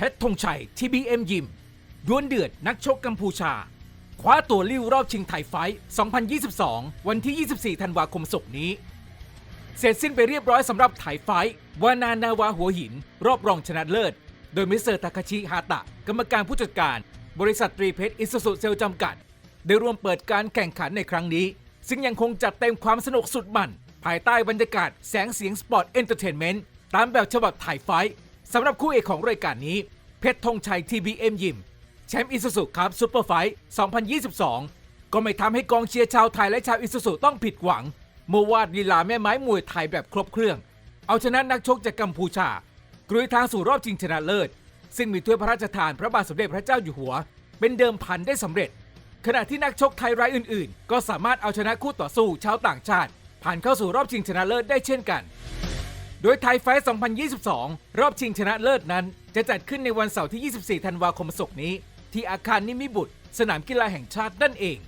เพชรธงชัย TBM ยิมดวลเดือดนักชกกัมพูชา คว้าตัวลิ้วรอบชิงไทยไฟท์2022 วันที่ 24 ธันวาคมศกนี้ เสร็จสิ้นไปเรียบร้อยสำหรับไถไฟท์วานานาวาหัวหิน รอบรองชนะเลิศ โดยมิสเตอร์ทาคาชิฮาตะ กรรมการผู้จัดการ บริษัทตรีเพชรอิสสุเซลจำกัด ได้ร่วมเปิดการแข่งขันในครั้งนี้ ซึ่งยังคงจัดเต็มความสนุกสุดมัน ภายใต้บรรยากาศแสงเสียงสปอร์ตเอนเตอร์เทนเมนต์ตามแบบฉบับไทยไฟท์ สำหรับคู่เอกของรายการนี้ เพชรธงชัย TBM ยิมแชมป์อิสุสุครับซูเปอร์ไฟท์2022 ก็ไม่ทำให้กองเชียร์ชาวไทยและชาวอิสุสุต้องผิดหวังเมื่อวาดลีลาแม่ไม้มวยไทยแบบครบเครื่อง เอาชนะนักชกจากกัมพูชากรุยทางสู่รอบชิงชนะเลิศ ซึ่งมีถ้วยพระราชทานพระบาทสมเด็จพระเจ้าอยู่หัว เป็นเดิมพันได้สำเร็จ ขณะที่นักชกไทยรายอื่น ๆ ก็สามารถเอาชนะคู่ต่อสู้ชาวต่างชาติ ผ่านเข้าสู่รอบชิงชนะเลิศได้เช่นกัน โดยไทยไฟท์2022 รอบชิงชนะเลิศนั้น จะจัดขึ้นในวันเสาร์ที่ 24 ธันวาคมศกนี้ ที่อาคารนิมิบุตร สนามกีฬาแห่งชาตินั่นเอง